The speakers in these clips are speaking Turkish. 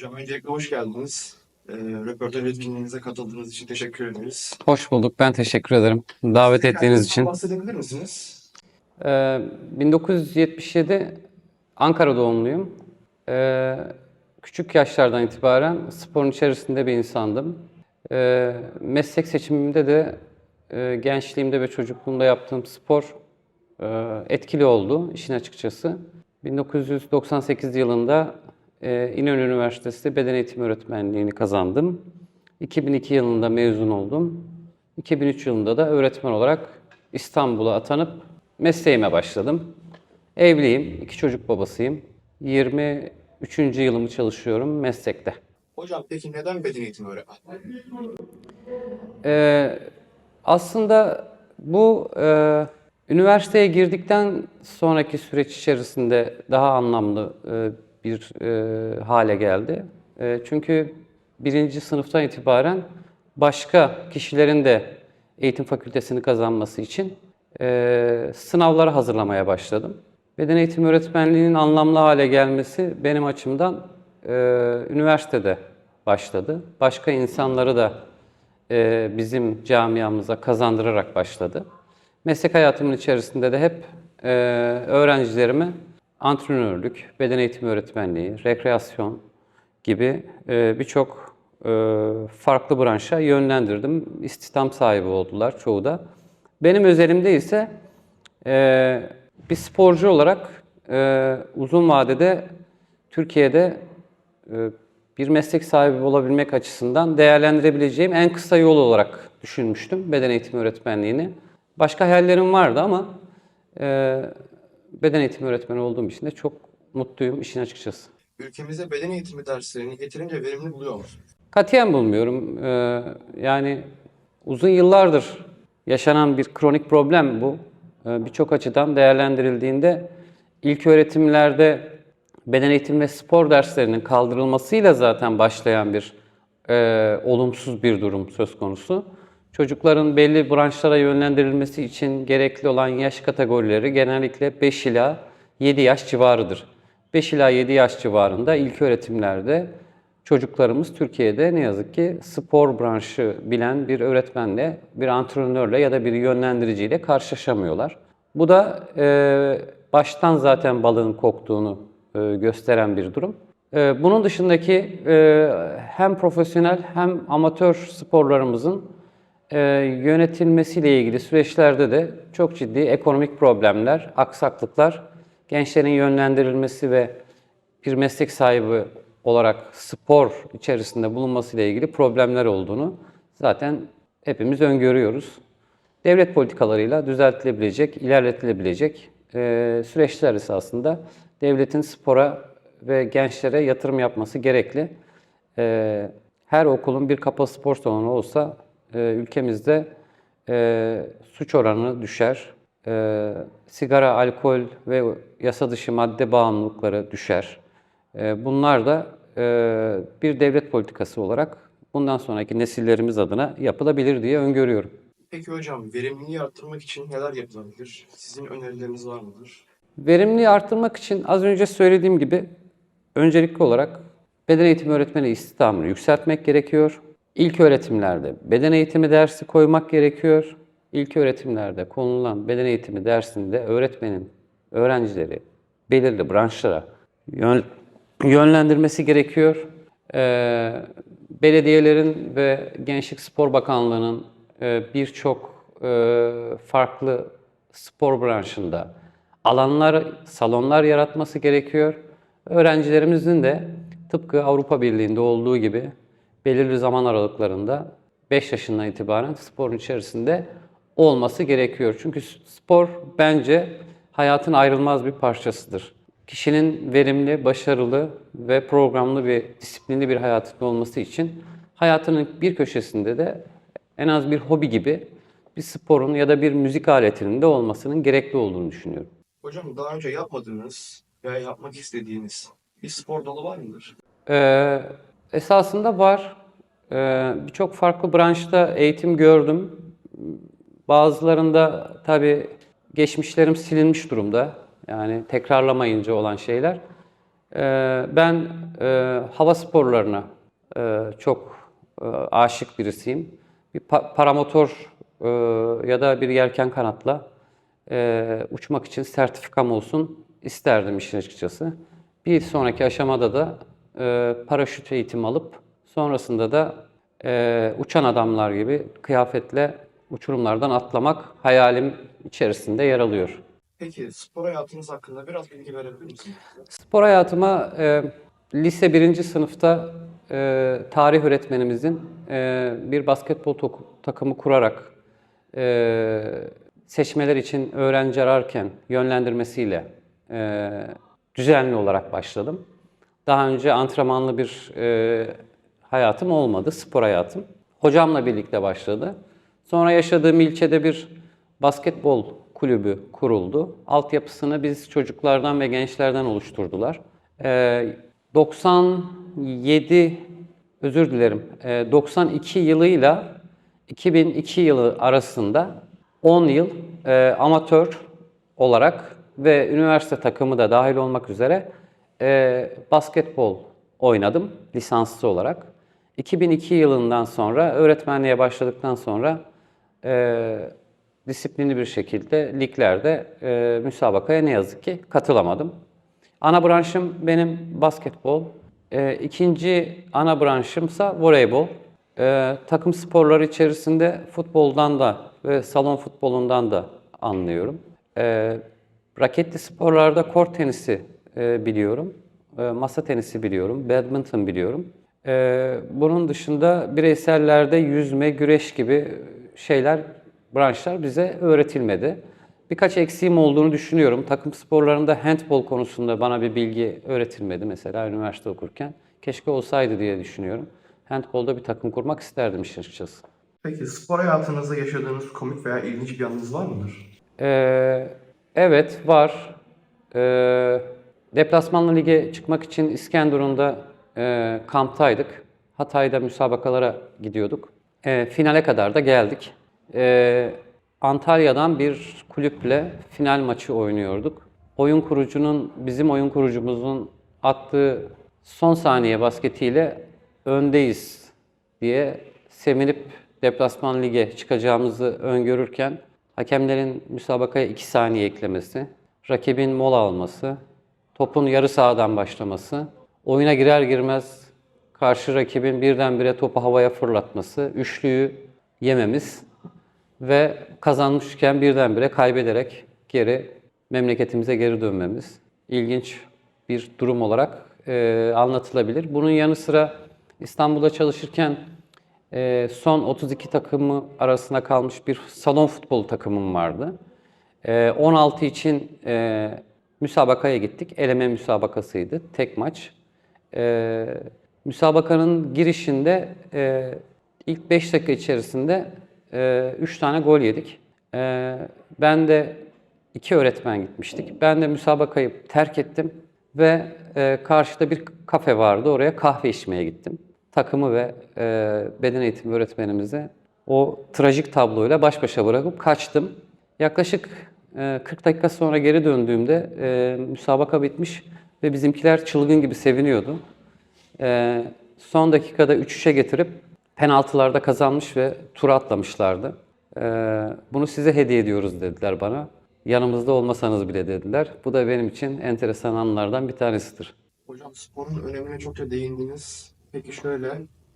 Hocam öncelikle hoş geldiniz. Ee, röportaj etkinliğimize katıldığınız için teşekkür ederiz. Hoş bulduk. Ben teşekkür ederim. Davet ettiğiniz için. Bahsedebilir misiniz? Ee, 1977 Ankara doğumluyum. Ee, küçük yaşlardan itibaren sporun içerisinde bir insandım. Ee, meslek seçimimde de e, gençliğimde ve çocukluğumda yaptığım spor e, etkili oldu işin açıkçası. 1998 yılında e, İnönü Üniversitesi Beden Eğitimi Öğretmenliğini kazandım. 2002 yılında mezun oldum. 2003 yılında da öğretmen olarak İstanbul'a atanıp mesleğime başladım. Evliyim, iki çocuk babasıyım. 23. yılımı çalışıyorum meslekte. Hocam peki neden beden eğitimi öğretmen? Ee, aslında bu e, üniversiteye girdikten sonraki süreç içerisinde daha anlamlı e, bir e, hale geldi. E, çünkü birinci sınıftan itibaren başka kişilerin de eğitim fakültesini kazanması için e, sınavlara hazırlamaya başladım. Beden eğitimi öğretmenliğinin anlamlı hale gelmesi benim açımdan e, üniversitede başladı. Başka insanları da e, bizim camiamıza kazandırarak başladı. Meslek hayatımın içerisinde de hep e, öğrencilerime antrenörlük, beden eğitimi öğretmenliği, rekreasyon gibi e, birçok e, farklı branşa yönlendirdim. İstihdam sahibi oldular çoğu da. Benim özelimde ise e, bir sporcu olarak uzun vadede Türkiye'de bir meslek sahibi olabilmek açısından değerlendirebileceğim en kısa yol olarak düşünmüştüm beden eğitimi öğretmenliğini. Başka hayallerim vardı ama beden eğitimi öğretmeni olduğum için de çok mutluyum işin açıkçası. Ülkemizde beden eğitimi derslerini yeterince verimli buluyor musunuz? Katiyen bulmuyorum. E, yani uzun yıllardır yaşanan bir kronik problem bu. E, Birçok açıdan değerlendirildiğinde ilk öğretimlerde beden eğitimi ve spor derslerinin kaldırılmasıyla zaten başlayan bir e, olumsuz bir durum söz konusu. Çocukların belli branşlara yönlendirilmesi için gerekli olan yaş kategorileri genellikle 5 ila 7 yaş civarıdır. 5 ila 7 yaş civarında ilk öğretimlerde çocuklarımız Türkiye'de ne yazık ki spor branşı bilen bir öğretmenle, bir antrenörle ya da bir yönlendiriciyle karşılaşamıyorlar. Bu da e, baştan zaten balığın koktuğunu e, gösteren bir durum. E, bunun dışındaki e, hem profesyonel hem amatör sporlarımızın e, yönetilmesiyle ilgili süreçlerde de çok ciddi ekonomik problemler, aksaklıklar, gençlerin yönlendirilmesi ve bir meslek sahibi olarak spor içerisinde bulunmasıyla ilgili problemler olduğunu zaten hepimiz öngörüyoruz. Devlet politikalarıyla düzeltilebilecek, ilerletilebilecek e, süreçler esasında devletin spora ve gençlere yatırım yapması gerekli. E, her okulun bir kapalı spor salonu olsa e, ülkemizde e, suç oranı düşer, e, sigara, alkol ve yasa dışı madde bağımlılıkları düşer. E, bunlar da e, bir devlet politikası olarak bundan sonraki nesillerimiz adına yapılabilir diye öngörüyorum. Peki hocam verimliliği arttırmak için neler yapılabilir? Sizin önerileriniz var mıdır? Verimliliği arttırmak için az önce söylediğim gibi öncelikli olarak beden eğitimi öğretmeni istihdamını yükseltmek gerekiyor. İlk öğretimlerde beden eğitimi dersi koymak gerekiyor. İlk öğretimlerde konulan beden eğitimi dersinde öğretmenin öğrencileri belirli branşlara yön- yönlendirmesi gerekiyor. Ee, belediyelerin ve Gençlik Spor Bakanlığı'nın e, birçok e, farklı spor branşında alanlar, salonlar yaratması gerekiyor. Öğrencilerimizin de tıpkı Avrupa Birliği'nde olduğu gibi belirli zaman aralıklarında 5 yaşından itibaren sporun içerisinde olması gerekiyor. Çünkü spor bence hayatın ayrılmaz bir parçasıdır. Kişinin verimli, başarılı ve programlı bir, disiplinli bir hayatın olması için hayatının bir köşesinde de en az bir hobi gibi bir sporun ya da bir müzik aletinin de olmasının gerekli olduğunu düşünüyorum. Hocam daha önce yapmadığınız veya yapmak istediğiniz bir spor dalı var mıdır? Ee, esasında var. Ee, Birçok farklı branşta eğitim gördüm. Bazılarında tabii geçmişlerim silinmiş durumda. Yani tekrarlamayınca olan şeyler. Ee, ben e, hava sporlarına e, çok e, aşık birisiyim. Bir pa- paramotor e, ya da bir yelken kanatla e, uçmak için sertifikam olsun isterdim işin açıkçası. Bir sonraki aşamada da e, paraşüt eğitimi alıp sonrasında da e, uçan adamlar gibi kıyafetle uçurumlardan atlamak hayalim içerisinde yer alıyor. Peki spor hayatınız hakkında biraz bilgi verebilir misiniz? Spor hayatıma e, lise birinci sınıfta e, tarih öğretmenimizin e, bir basketbol takımı kurarak e, seçmeler için öğrenci ararken yönlendirmesiyle e, düzenli olarak başladım. Daha önce antrenmanlı bir e, hayatım olmadı, spor hayatım. Hocamla birlikte başladı. Sonra yaşadığım ilçede bir basketbol kulübü kuruldu. Altyapısını biz çocuklardan ve gençlerden oluşturdular. Ee, 97, özür dilerim, ee, 92 yılıyla 2002 yılı arasında 10 yıl e, amatör olarak ve üniversite takımı da dahil olmak üzere e, basketbol oynadım lisanslı olarak. 2002 yılından sonra öğretmenliğe başladıktan sonra e, disiplinli bir şekilde liglerde e, müsabakaya ne yazık ki katılamadım. Ana branşım benim basketbol. E, ikinci ana branşımsa voleybol. E, takım sporları içerisinde futboldan da ve salon futbolundan da anlıyorum. E, raketli sporlarda kort tenisi e, biliyorum. E, masa tenisi biliyorum. Badminton biliyorum. E, bunun dışında bireysellerde yüzme, güreş gibi şeyler, branşlar bize öğretilmedi. Birkaç eksiğim olduğunu düşünüyorum. Takım sporlarında handbol konusunda bana bir bilgi öğretilmedi mesela üniversite okurken. Keşke olsaydı diye düşünüyorum. Handbolda bir takım kurmak isterdim işin açıkçası. Peki spor hayatınızda yaşadığınız komik veya ilginç bir anınız var mıdır? Ee, evet var. Ee, deplasmanlı lige çıkmak için İskenderun'da e, kamptaydık. Hatay'da müsabakalara gidiyorduk. Ee, finale kadar da geldik. Ee, Antalya'dan bir kulüple final maçı oynuyorduk. Oyun kurucunun, bizim oyun kurucumuzun attığı son saniye basketiyle öndeyiz diye sevinip deplasman lige çıkacağımızı öngörürken hakemlerin müsabakaya 2 saniye eklemesi, rakibin mola alması, topun yarı sahadan başlaması, oyuna girer girmez karşı rakibin birdenbire topu havaya fırlatması, üçlüyü yememiz ve kazanmışken birdenbire kaybederek geri memleketimize geri dönmemiz ilginç bir durum olarak e, anlatılabilir. Bunun yanı sıra İstanbul'da çalışırken e, son 32 takımı arasında kalmış bir salon futbolu takımım vardı. E, 16 için e, müsabakaya gittik. Eleme müsabakasıydı. Tek maç. E, müsabakanın girişinde e, ilk 5 dakika içerisinde 3 tane gol yedik. E, ben de iki öğretmen gitmiştik. Ben de müsabakayı terk ettim ve e, karşıda bir kafe vardı. Oraya kahve içmeye gittim. Takımı ve e, beden eğitimi öğretmenimizi o trajik tabloyla baş başa bırakıp kaçtım. Yaklaşık e, 40 dakika sonra geri döndüğümde e, müsabaka bitmiş ve bizimkiler çılgın gibi seviniyordu. E, son dakikada 3-3'e getirip penaltılarda kazanmış ve tura atlamışlardı. E, bunu size hediye ediyoruz dediler bana. Yanımızda olmasanız bile dediler. Bu da benim için enteresan anlardan bir tanesidir. Hocam sporun önemine çokça değindiniz. Peki şöyle,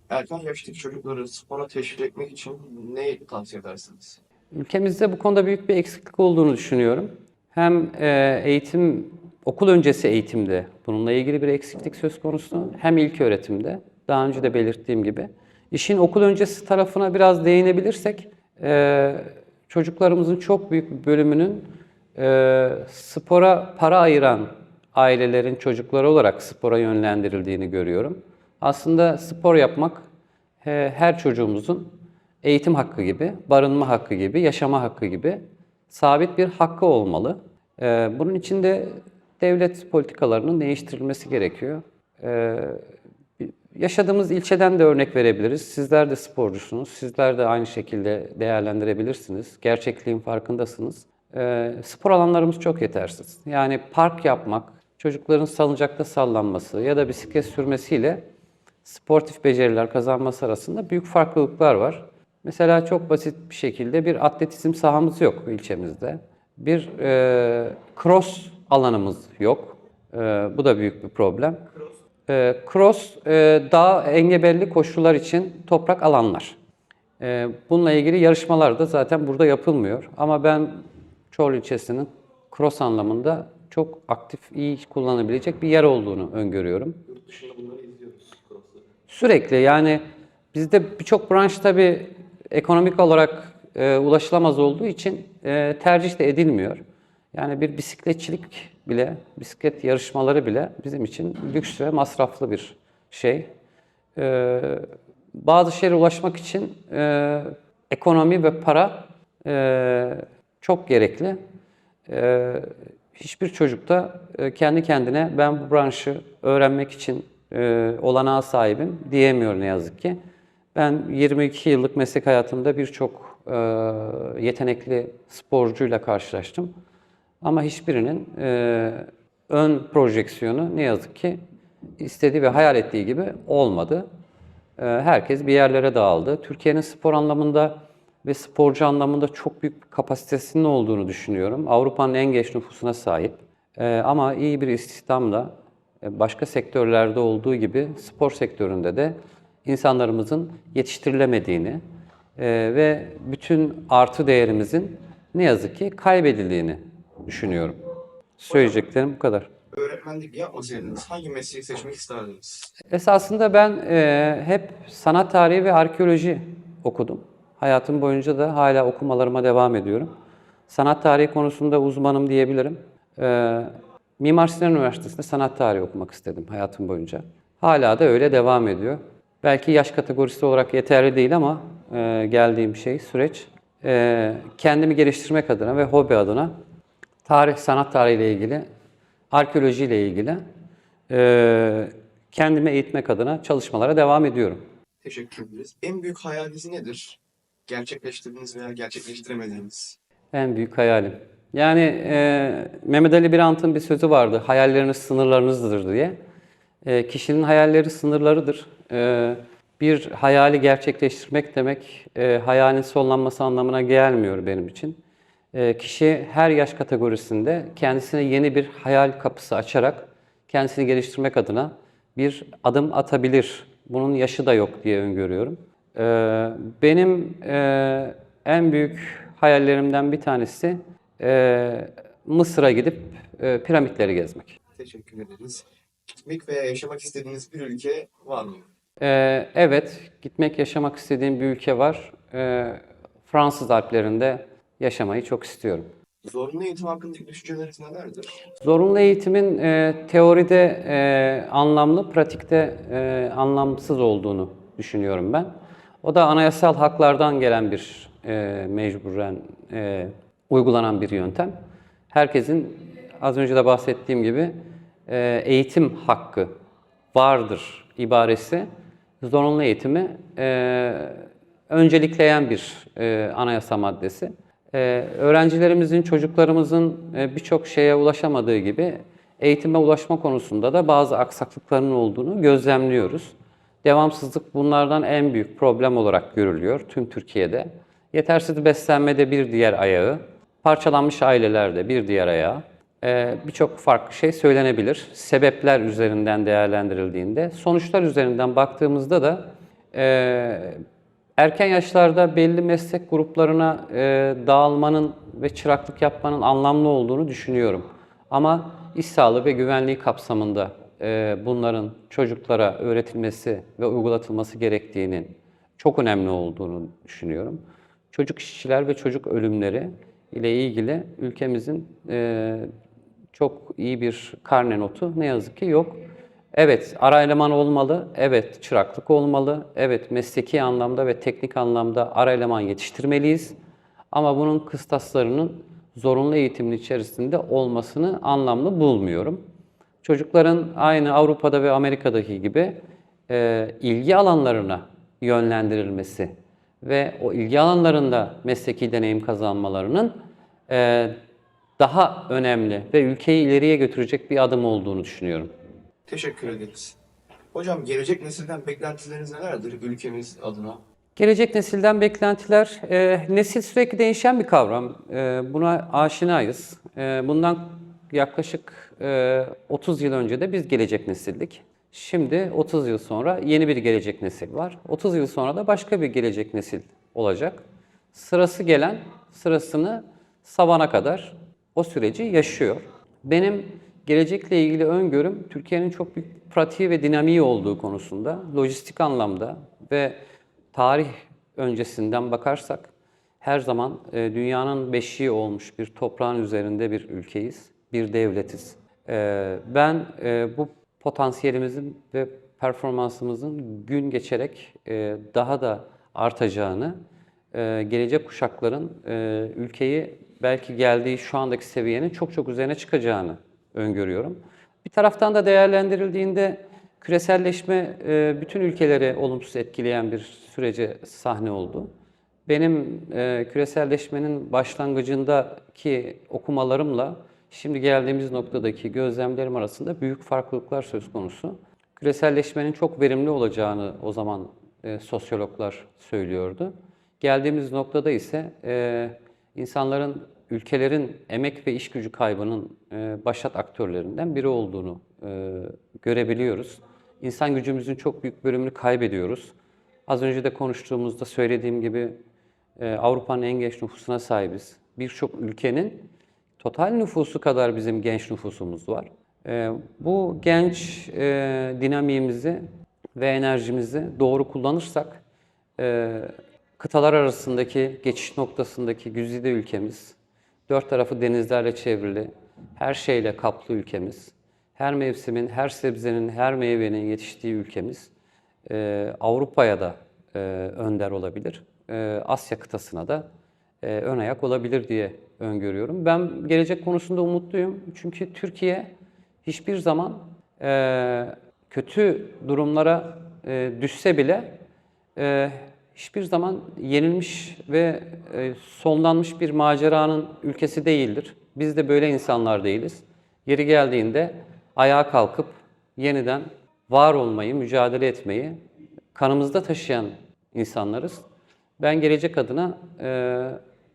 erken yaştaki çocukları spora teşvik etmek için ne tavsiye edersiniz? Ülkemizde bu konuda büyük bir eksiklik olduğunu düşünüyorum. Hem e, eğitim, okul öncesi eğitimde bununla ilgili bir eksiklik söz konusu, hem ilk öğretimde, daha önce de belirttiğim gibi. İşin okul öncesi tarafına biraz değinebilirsek, e, çocuklarımızın çok büyük bir bölümünün e, spora para ayıran ailelerin çocukları olarak spora yönlendirildiğini görüyorum. Aslında spor yapmak her çocuğumuzun eğitim hakkı gibi, barınma hakkı gibi, yaşama hakkı gibi sabit bir hakkı olmalı. Ee, bunun için de devlet politikalarının değiştirilmesi gerekiyor. Ee, yaşadığımız ilçeden de örnek verebiliriz. Sizler de sporcusunuz, sizler de aynı şekilde değerlendirebilirsiniz. Gerçekliğin farkındasınız. Ee, spor alanlarımız çok yetersiz. Yani park yapmak, çocukların salıncakta sallanması ya da bisiklet sürmesiyle sportif beceriler kazanması arasında büyük farklılıklar var. Mesela çok basit bir şekilde bir atletizm sahamız yok ilçemizde. Bir e, cross alanımız yok. E, bu da büyük bir problem. E, cross, e, dağ engebelli koşular için toprak alanlar. E, bununla ilgili yarışmalar da zaten burada yapılmıyor. Ama ben Çorlu ilçesinin cross anlamında çok aktif, iyi kullanabilecek bir yer olduğunu öngörüyorum. Yurt dışında bunları izliyoruz. Sürekli yani bizde birçok branş tabii ekonomik olarak e, ulaşılamaz olduğu için e, tercih de edilmiyor. Yani bir bisikletçilik bile, bisiklet yarışmaları bile bizim için lüks ve masraflı bir şey. E, bazı şeylere ulaşmak için e, ekonomi ve para e, çok gerekli. E, hiçbir çocuk da e, kendi kendine ben bu branşı öğrenmek için e, olanağa sahibim diyemiyor ne yazık ki. Ben 22 yıllık meslek hayatımda birçok e, yetenekli sporcuyla karşılaştım. Ama hiçbirinin e, ön projeksiyonu ne yazık ki istediği ve hayal ettiği gibi olmadı. E, herkes bir yerlere dağıldı. Türkiye'nin spor anlamında ve sporcu anlamında çok büyük bir kapasitesinin olduğunu düşünüyorum. Avrupa'nın en genç nüfusuna sahip. E, ama iyi bir istihdamla e, başka sektörlerde olduğu gibi spor sektöründe de insanlarımızın yetiştirilemediğini e, ve bütün artı değerimizin ne yazık ki kaybedildiğini düşünüyorum. Söyleyeceklerim bu kadar. Öğretmenlik yapmasaydınız hangi mesleği seçmek isterdiniz? Esasında ben e, hep sanat tarihi ve arkeoloji okudum. Hayatım boyunca da hala okumalarıma devam ediyorum. Sanat tarihi konusunda uzmanım diyebilirim. E, Mimar Sinan Üniversitesi'nde sanat tarihi okumak istedim hayatım boyunca. Hala da öyle devam ediyor. Belki yaş kategorisi olarak yeterli değil ama e, geldiğim şey, süreç e, kendimi geliştirmek adına ve hobi adına tarih, sanat tarihiyle ilgili, arkeolojiyle ilgili e, kendimi eğitmek adına çalışmalara devam ediyorum. Teşekkür ederiz. En büyük hayaliniz nedir? Gerçekleştirdiğiniz veya gerçekleştiremediğiniz. En büyük hayalim. Yani e, Mehmet Ali Birant'ın bir sözü vardı. Hayalleriniz sınırlarınızdır diye. E, kişinin hayalleri sınırlarıdır. E, bir hayali gerçekleştirmek demek e, hayalin sonlanması anlamına gelmiyor benim için. E, kişi her yaş kategorisinde kendisine yeni bir hayal kapısı açarak kendisini geliştirmek adına bir adım atabilir. Bunun yaşı da yok diye öngörüyorum. E, benim e, en büyük hayallerimden bir tanesi e, Mısır'a gidip piramitleri gezmek. Teşekkür ederiz. Gitmek veya yaşamak istediğiniz bir ülke var mı? E, evet, gitmek, yaşamak istediğim bir ülke var. E, Fransız Alplerinde yaşamayı çok istiyorum. Zorunlu eğitim hakkındaki düşünceleriniz nelerdir? Zorunlu eğitimin e, teoride e, anlamlı, pratikte e, anlamsız olduğunu düşünüyorum ben. O da anayasal haklardan gelen bir e, mecburen e, uygulanan bir yöntem. Herkesin az önce de bahsettiğim gibi e, eğitim hakkı vardır ibaresi zorunlu eğitimi e, öncelikleyen bir e, anayasa maddesi. E, öğrencilerimizin, çocuklarımızın e, birçok şeye ulaşamadığı gibi eğitime ulaşma konusunda da bazı aksaklıkların olduğunu gözlemliyoruz. Devamsızlık bunlardan en büyük problem olarak görülüyor tüm Türkiye'de. Yetersiz beslenmede bir diğer ayağı, parçalanmış ailelerde bir diğer ayağı. Ee, Birçok farklı şey söylenebilir. Sebepler üzerinden değerlendirildiğinde. Sonuçlar üzerinden baktığımızda da e, erken yaşlarda belli meslek gruplarına e, dağılmanın ve çıraklık yapmanın anlamlı olduğunu düşünüyorum. Ama iş sağlığı ve güvenliği kapsamında e, bunların çocuklara öğretilmesi ve uygulatılması gerektiğinin çok önemli olduğunu düşünüyorum. Çocuk işçiler ve çocuk ölümleri ile ilgili ülkemizin çok iyi bir karne notu ne yazık ki yok. Evet, ara eleman olmalı, evet çıraklık olmalı, evet mesleki anlamda ve teknik anlamda ara eleman yetiştirmeliyiz. Ama bunun kıstaslarının zorunlu eğitimin içerisinde olmasını anlamlı bulmuyorum. Çocukların aynı Avrupa'da ve Amerika'daki gibi e, ilgi alanlarına yönlendirilmesi ve o ilgi alanlarında mesleki deneyim kazanmalarının e, daha önemli ve ülkeyi ileriye götürecek bir adım olduğunu düşünüyorum. Teşekkür ederiz. Hocam gelecek nesilden beklentileriniz nelerdir ülkemiz adına? Gelecek nesilden beklentiler, e, nesil sürekli değişen bir kavram. E, buna aşinayız. E, bundan yaklaşık e, 30 yıl önce de biz gelecek nesildik. Şimdi 30 yıl sonra yeni bir gelecek nesil var. 30 yıl sonra da başka bir gelecek nesil olacak. Sırası gelen sırasını savana kadar o süreci yaşıyor. Benim gelecekle ilgili öngörüm Türkiye'nin çok büyük pratiği ve dinamiği olduğu konusunda, lojistik anlamda ve tarih öncesinden bakarsak her zaman e, dünyanın beşiği olmuş bir toprağın üzerinde bir ülkeyiz, bir devletiz. E, ben e, bu potansiyelimizin ve performansımızın gün geçerek daha da artacağını, gelecek kuşakların ülkeyi belki geldiği şu andaki seviyenin çok çok üzerine çıkacağını öngörüyorum. Bir taraftan da değerlendirildiğinde küreselleşme e, bütün ülkeleri olumsuz etkileyen bir sürece sahne oldu. Benim e, küreselleşmenin başlangıcındaki okumalarımla şimdi geldiğimiz noktadaki gözlemlerim arasında büyük farklılıklar söz konusu. Küreselleşmenin çok verimli olacağını o zaman e, sosyologlar söylüyordu. Geldiğimiz noktada ise insanların, ülkelerin emek ve iş gücü kaybının e, başat aktörlerinden biri olduğunu e, görebiliyoruz. İnsan gücümüzün çok büyük bölümünü kaybediyoruz. Az önce de konuştuğumuzda söylediğim gibi e, Avrupa'nın en genç nüfusuna sahibiz. Birçok ülkenin total nüfusu kadar bizim genç nüfusumuz var. E, bu genç dinamiğimizi ve enerjimizi doğru kullanırsak kıtalar arasındaki geçiş noktasındaki güzide ülkemiz, dört tarafı denizlerle çevrili, her şeyle kaplı ülkemiz, her mevsimin, her sebzenin, her meyvenin yetiştiği ülkemiz e, Avrupa'ya da e, önder olabilir. E, Asya kıtasına da e, ön ayak olabilir diye öngörüyorum. Ben gelecek konusunda umutluyum. Çünkü Türkiye hiçbir zaman e, kötü durumlara e, düşse bile e, hiçbir zaman yenilmiş ve e, sonlanmış bir maceranın ülkesi değildir. Biz de böyle insanlar değiliz. Yeri geldiğinde ayağa kalkıp yeniden var olmayı, mücadele etmeyi kanımızda taşıyan insanlarız. Ben gelecek adına e,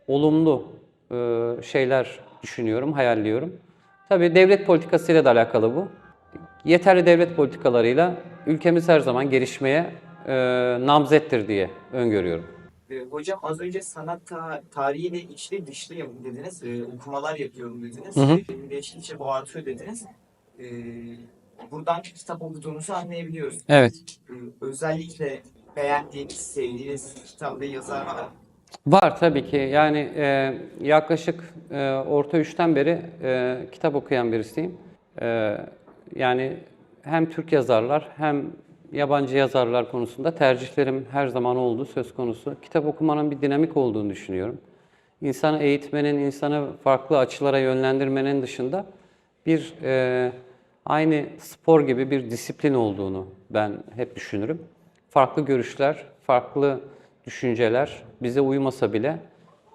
olumlu e, şeyler düşünüyorum, hayalliyorum. Tabii devlet politikasıyla da alakalı bu. Yeterli devlet politikalarıyla ülkemiz her zaman gelişmeye e, namzettir diye öngörüyorum. Ee, Hocam az önce sanat ta- tarihiyle içli dışlıyım dediniz. Ee, okumalar yapıyorum dediniz. Hı hı. Ee, Değiştikçe bu artıyor dediniz. Ee, buradan kitap okuduğunuzu anlayabiliyoruz. Evet. Ee, özellikle beğendiğiniz, sevdiğiniz kitap ve yazar var. Var tabii ki. Yani e, yaklaşık e, orta üçten beri e, kitap okuyan birisiyim. E, yani hem Türk yazarlar hem yabancı yazarlar konusunda tercihlerim her zaman oldu söz konusu. Kitap okumanın bir dinamik olduğunu düşünüyorum. İnsanı eğitmenin, insanı farklı açılara yönlendirmenin dışında bir e, aynı spor gibi bir disiplin olduğunu ben hep düşünürüm. Farklı görüşler, farklı düşünceler bize uymasa bile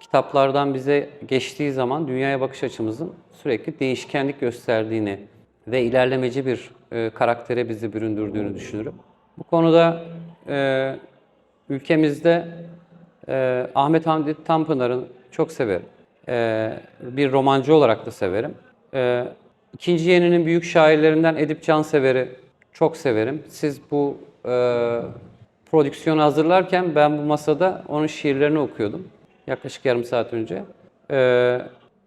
kitaplardan bize geçtiği zaman dünyaya bakış açımızın sürekli değişkenlik gösterdiğini ve ilerlemeci bir e, karaktere bizi büründürdüğünü düşünürüm. Bu konuda e, ülkemizde e, Ahmet Hamdi Tanpınar'ı çok severim. E, bir romancı olarak da severim. E, İkinci yeninin büyük şairlerinden Edip Cansever'i çok severim. Siz bu e, prodüksiyonu hazırlarken ben bu masada onun şiirlerini okuyordum. Yaklaşık yarım saat önce. E,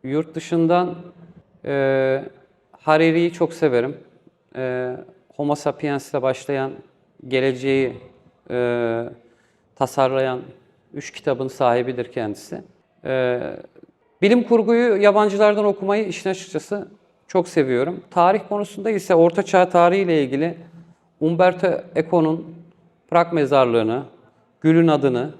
yurt dışından e, Hariri'yi çok severim. E, Homo sapiens ile başlayan geleceği e, tasarlayan üç kitabın sahibidir kendisi. E, bilim kurguyu yabancılardan okumayı işin açıkçası çok seviyorum. Tarih konusunda ise Orta Çağ tarihi ile ilgili Umberto Eco'nun Prag mezarlığını, Gül'ün adını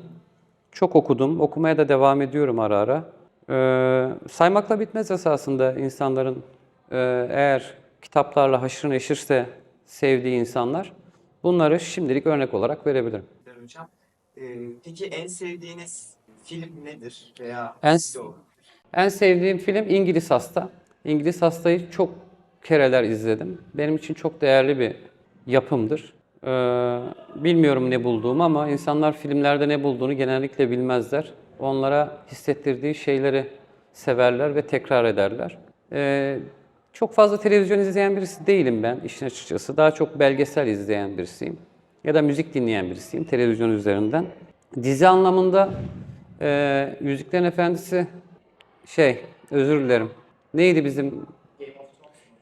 çok okudum. Okumaya da devam ediyorum ara ara. Ee, saymakla bitmez esasında insanların eğer kitaplarla haşır neşirse sevdiği insanlar. Bunları şimdilik örnek olarak verebilirim. Hocam. Ee, peki en sevdiğiniz film nedir? Veya En-? En sevdiğim film İngiliz Hasta. İngiliz Hasta'yı çok kereler izledim. Benim için çok değerli bir yapımdır. Ee, bilmiyorum ne bulduğumu ama insanlar filmlerde ne bulduğunu genellikle bilmezler. Onlara hissettirdiği şeyleri severler ve tekrar ederler. Ee, çok fazla televizyon izleyen birisi değilim ben işin açıkçası. Daha çok belgesel izleyen birisiyim. Ya da müzik dinleyen birisiyim televizyon üzerinden. Dizi anlamında e, Yüzüklerin Efendisi şey özür dilerim. Neydi bizim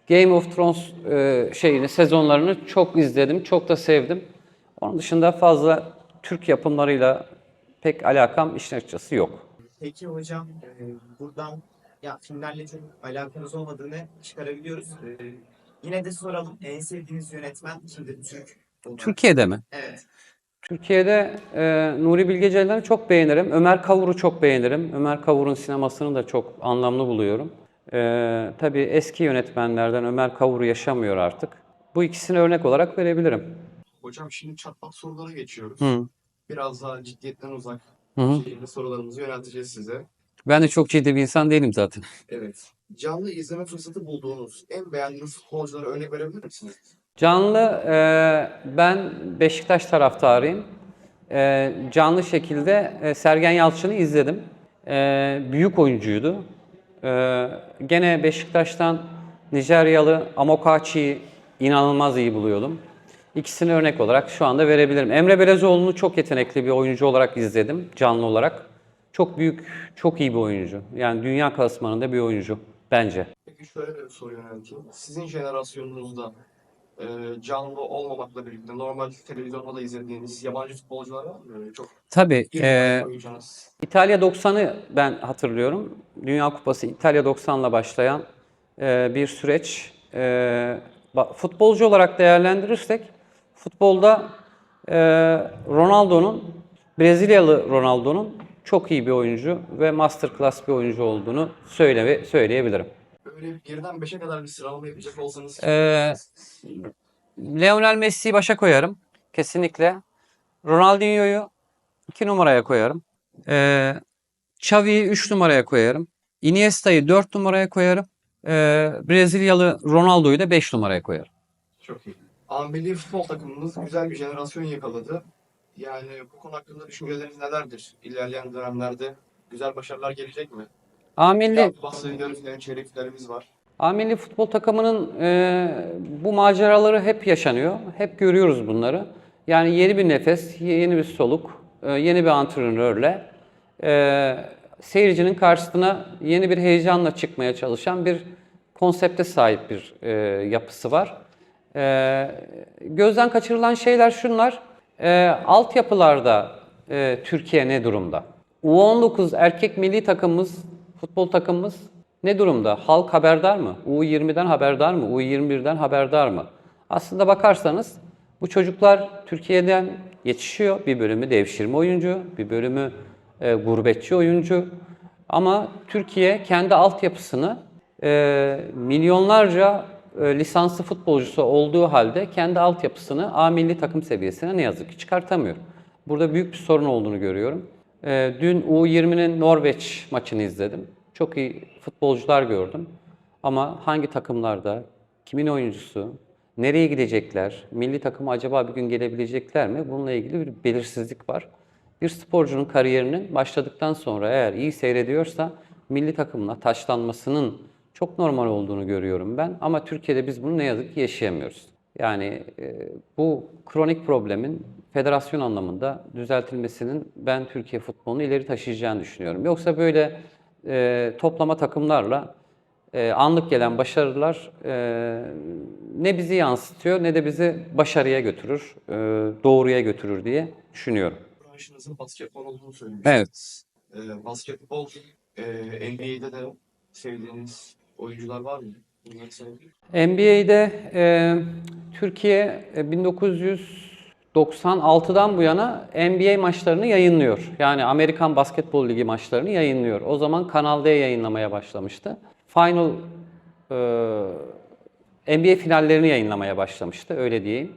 Game of Thrones e, şeyini sezonlarını çok izledim, çok da sevdim. Onun dışında fazla Türk yapımlarıyla pek alakam işin açıkçası yok. Peki hocam buradan ya filmlerle çok alakamız olmadığını çıkarabiliyoruz. E, yine de soralım en sevdiğiniz yönetmen kimdir Türk? olarak? Türkiye'de mi? Evet. Türkiye'de e, Nuri Bilge Ceylan'ı çok beğenirim. Ömer Kavur'u çok beğenirim. Ömer Kavur'un sinemasını da çok anlamlı buluyorum. E, tabii eski yönetmenlerden Ömer Kavur yaşamıyor artık. Bu ikisini örnek olarak verebilirim. Hocam şimdi çatpat sorulara geçiyoruz. Hı. Biraz daha ciddiyetten uzak Hı hı. şekilde sorularımızı yönelteceğiz size. Ben de çok ciddi bir insan değilim zaten. Evet. Canlı izleme fırsatı bulduğunuz, en beğendiğiniz futbolculara örnek verebilir misiniz? Canlı, e, ben Beşiktaş taraftarıyım. E, canlı şekilde e, Sergen Yalçın'ı izledim. E, büyük oyuncuydu. E, gene Beşiktaş'tan Nijeryalı Amokachi'yi inanılmaz iyi buluyordum. İkisini örnek olarak şu anda verebilirim. Emre Belezoğlu'nu çok yetenekli bir oyuncu olarak izledim, canlı olarak. Çok büyük, çok iyi bir oyuncu. Yani dünya klasmanında bir oyuncu bence. Peki şöyle bir soru yönelteyim. Sizin jenerasyonunuzda e, canlı olmamakla birlikte normal televizyonda da izlediğiniz yabancı futbolcular var mı? Çok Tabii. e. İtalya 90'ı ben hatırlıyorum. Dünya Kupası İtalya 90'la başlayan e, bir süreç. E, futbolcu olarak değerlendirirsek futbolda e, Ronaldo'nun Brezilyalı Ronaldo'nun çok iyi bir oyuncu ve masterclass bir oyuncu olduğunu söyle söyleyebilirim. Böyle birden beşe kadar bir sıralama yapacak olsanız Ee, Lionel Messi'yi başa koyarım. Kesinlikle. Ronaldinho'yu 2 numaraya koyarım. Ee, Xavi'yi 3 numaraya koyarım. Iniesta'yı 4 numaraya koyarım. Ee, Brezilyalı Ronaldo'yu da 5 numaraya koyarım. çok iyi. Ameli futbol takımımız güzel bir jenerasyon yakaladı. Yani bu konu hakkında düşünceleriniz nelerdir? İlerleyen dönemlerde güzel başarılar gelecek mi? Bahsediyoruz, yani çeyrek finalimiz var. Amilli futbol takımının e, bu maceraları hep yaşanıyor. Hep görüyoruz bunları. Yani yeni bir nefes, yeni bir soluk, e, yeni bir antrenörle e, seyircinin karşısına yeni bir heyecanla çıkmaya çalışan bir konsepte sahip bir e, yapısı var. E, gözden kaçırılan şeyler şunlar. E, altyapılarda e, Türkiye ne durumda? U19 erkek milli takımımız, futbol takımımız ne durumda? Halk haberdar mı? U20'den haberdar mı? U21'den haberdar mı? Aslında bakarsanız bu çocuklar Türkiye'den yetişiyor. Bir bölümü devşirme oyuncu, bir bölümü e, gurbetçi oyuncu. Ama Türkiye kendi altyapısını e, milyonlarca lisanslı futbolcusu olduğu halde kendi altyapısını A milli takım seviyesine ne yazık ki çıkartamıyor. Burada büyük bir sorun olduğunu görüyorum. E, dün U20'nin Norveç maçını izledim. Çok iyi futbolcular gördüm. Ama hangi takımlarda, kimin oyuncusu, nereye gidecekler, milli takıma acaba bir gün gelebilecekler mi? Bununla ilgili bir belirsizlik var. Bir sporcunun kariyerinin başladıktan sonra eğer iyi seyrediyorsa milli takımla taşlanmasının çok normal olduğunu görüyorum ben. Ama Türkiye'de biz bunu ne yazık ki yaşayamıyoruz. Yani e, bu kronik problemin federasyon anlamında düzeltilmesinin ben Türkiye futbolunu ileri taşıyacağını düşünüyorum. Yoksa böyle e, toplama takımlarla e, anlık gelen başarılar e, ne bizi yansıtıyor ne de bizi başarıya götürür, e, doğruya götürür diye düşünüyorum. Branşınızın basketbol olduğunu söylemiştiniz. Evet. Basketbol, e, NBA'de de sevdiğiniz oyuncular var mı? NBA'de e, Türkiye e, 1996'dan bu yana NBA maçlarını yayınlıyor. Yani Amerikan Basketbol Ligi maçlarını yayınlıyor. O zaman Kanal D yayınlamaya başlamıştı. Final e, NBA finallerini yayınlamaya başlamıştı öyle diyeyim.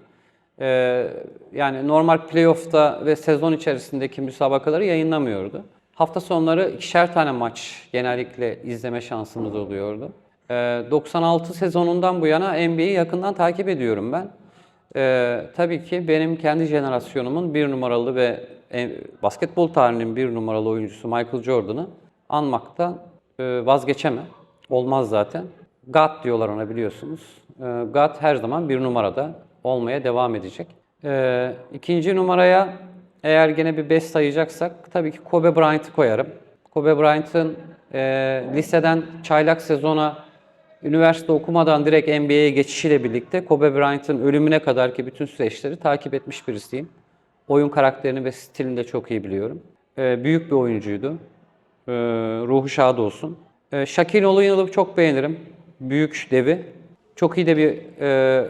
E, yani normal playoff'ta ve sezon içerisindeki müsabakaları yayınlamıyordu. Hafta sonları ikişer tane maç genellikle izleme şansımız oluyordu. Ee, 96 sezonundan bu yana NBA'yi yakından takip ediyorum ben. Ee, tabii ki benim kendi jenerasyonumun bir numaralı ve en- basketbol tarihinin bir numaralı oyuncusu Michael Jordan'ı anmaktan e, vazgeçemem. Olmaz zaten. God diyorlar ona biliyorsunuz. Ee, God her zaman bir numarada olmaya devam edecek. Ee, ikinci numaraya eğer gene bir 5 sayacaksak tabii ki Kobe Bryant'ı koyarım. Kobe Bryant'ın e, liseden çaylak sezona üniversite okumadan direkt NBA'ye geçişiyle birlikte Kobe Bryant'ın ölümüne kadar ki bütün süreçleri takip etmiş birisiyim. Oyun karakterini ve stilini de çok iyi biliyorum. Ee, büyük bir oyuncuydu. Ee, ruhu şad olsun. Ee, Shaquille O'Neal'ı çok beğenirim. Büyük devi. Çok iyi de bir e,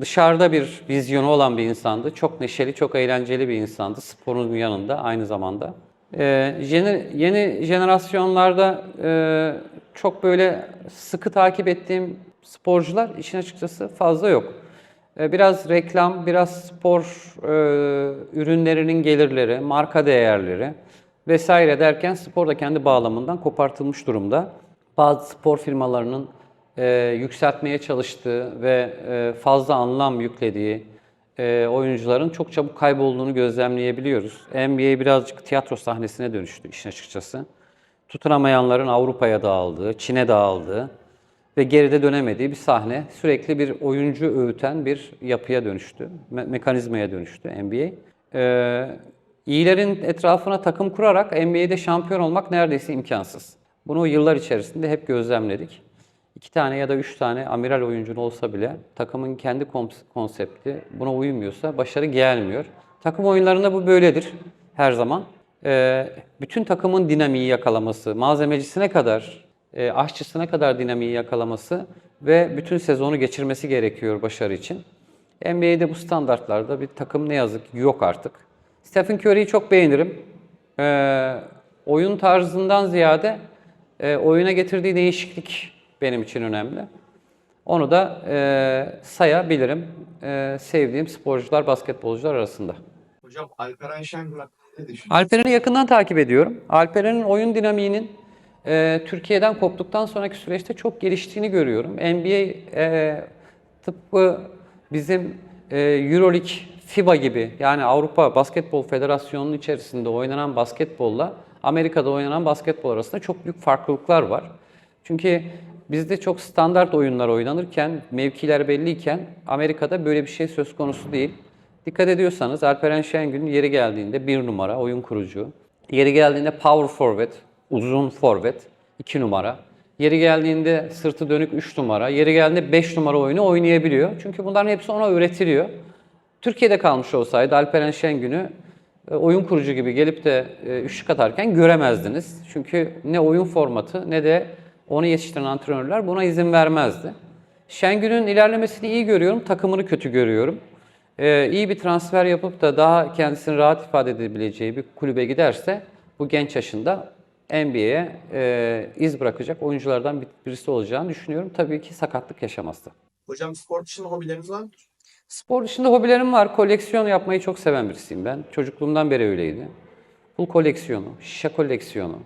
dışarıda bir vizyonu olan bir insandı. Çok neşeli, çok eğlenceli bir insandı. Sporun yanında aynı zamanda. Ee, yeni, yeni jenerasyonlarda e, çok böyle sıkı takip ettiğim sporcular işin açıkçası fazla yok. Ee, Biraz reklam, biraz spor e, ürünlerinin gelirleri, marka değerleri vesaire derken spor da kendi bağlamından kopartılmış durumda. Bazı spor firmalarının e, yükseltmeye çalıştığı ve e, fazla anlam yüklediği e, oyuncuların çok çabuk kaybolduğunu gözlemleyebiliyoruz. NBA birazcık tiyatro sahnesine dönüştü işin açıkçası. Tutunamayanların Avrupa'ya dağıldığı, Çin'e dağıldığı ve geride dönemediği bir sahne. Sürekli bir oyuncu öğüten bir yapıya dönüştü, me- mekanizmaya dönüştü NBA. Ee, iyilerin etrafına takım kurarak NBA'de şampiyon olmak neredeyse imkansız. Bunu yıllar içerisinde hep gözlemledik. İki tane ya da üç tane amiral oyuncun olsa bile takımın kendi kons- konsepti buna uymuyorsa başarı gelmiyor. Takım oyunlarında bu böyledir her zaman. Ee, bütün takımın dinamiği yakalaması, malzemecisine kadar, e, aşçısına kadar dinamiği yakalaması ve bütün sezonu geçirmesi gerekiyor başarı için. NBA'de bu standartlarda bir takım ne yazık ki yok artık. Stephen Curry'yi çok beğenirim. Ee, oyun tarzından ziyade e, oyuna getirdiği değişiklik benim için önemli. Onu da e, sayabilirim e, sevdiğim sporcular, basketbolcular arasında. Hocam Alperen Şengül ne düşünüyorsunuz? Alperen'i yakından takip ediyorum. Alperen'in oyun dinamiğinin e, Türkiye'den koptuktan sonraki süreçte çok geliştiğini görüyorum. NBA e, tıpkı bizim e, Euroleague, FIBA gibi yani Avrupa Basketbol Federasyonu'nun içerisinde oynanan basketbolla Amerika'da oynanan basketbol arasında çok büyük farklılıklar var. Çünkü bizde çok standart oyunlar oynanırken, mevkiler belliyken Amerika'da böyle bir şey söz konusu değil. Dikkat ediyorsanız Alperen Şengün yeri geldiğinde bir numara oyun kurucu. Yeri geldiğinde power forward, uzun forvet 2 numara. Yeri geldiğinde sırtı dönük 3 numara. Yeri geldiğinde 5 numara oyunu oynayabiliyor. Çünkü bunların hepsi ona öğretiliyor. Türkiye'de kalmış olsaydı Alperen Şengün'ü e, oyun kurucu gibi gelip de e, üçlük atarken göremezdiniz. Çünkü ne oyun formatı ne de onu yetiştiren antrenörler buna izin vermezdi. Şengün'ün ilerlemesini iyi görüyorum, takımını kötü görüyorum. Ee, iyi bir transfer yapıp da daha kendisini rahat ifade edebileceği bir kulübe giderse bu genç yaşında NBA'ye e, iz bırakacak oyunculardan bir- birisi olacağını düşünüyorum. Tabii ki sakatlık yaşamazdı. Hocam spor dışında hobileriniz var mı? Spor dışında hobilerim var. Koleksiyon yapmayı çok seven birisiyim ben. Çocukluğumdan beri öyleydi. Pul koleksiyonu, şişe koleksiyonu,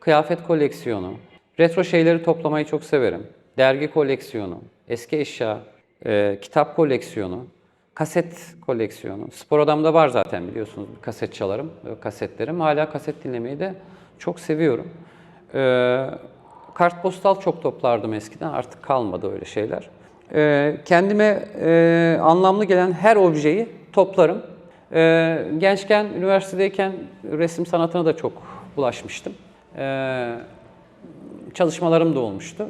kıyafet koleksiyonu, retro şeyleri toplamayı çok severim. Dergi koleksiyonu, eski eşya, e, kitap koleksiyonu, kaset koleksiyonu. Spor odamda var zaten biliyorsunuz kaset çalarım, e, kasetlerim. Hala kaset dinlemeyi de çok seviyorum. E, kartpostal çok toplardım eskiden, artık kalmadı öyle şeyler. Ee, kendime e, anlamlı gelen her objeyi toplarım. Ee, gençken, üniversitedeyken resim sanatına da çok bulaşmıştım. Ee, çalışmalarım da olmuştu.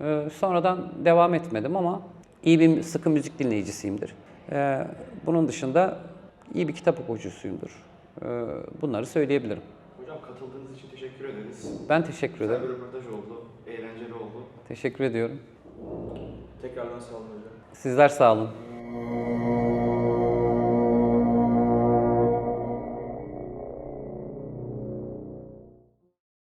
Ee, sonradan devam etmedim ama iyi bir sıkı müzik dinleyicisiyimdir. Ee, bunun dışında iyi bir kitap okuyucusuyumdur. Ee, bunları söyleyebilirim. Hocam katıldığınız için teşekkür ederiz. Ben teşekkür Güzel ederim. bir röportaj oldu. Eğlenceli oldu. Teşekkür ediyorum. Tekrardan sağ olun hocam. Sizler sağ olun.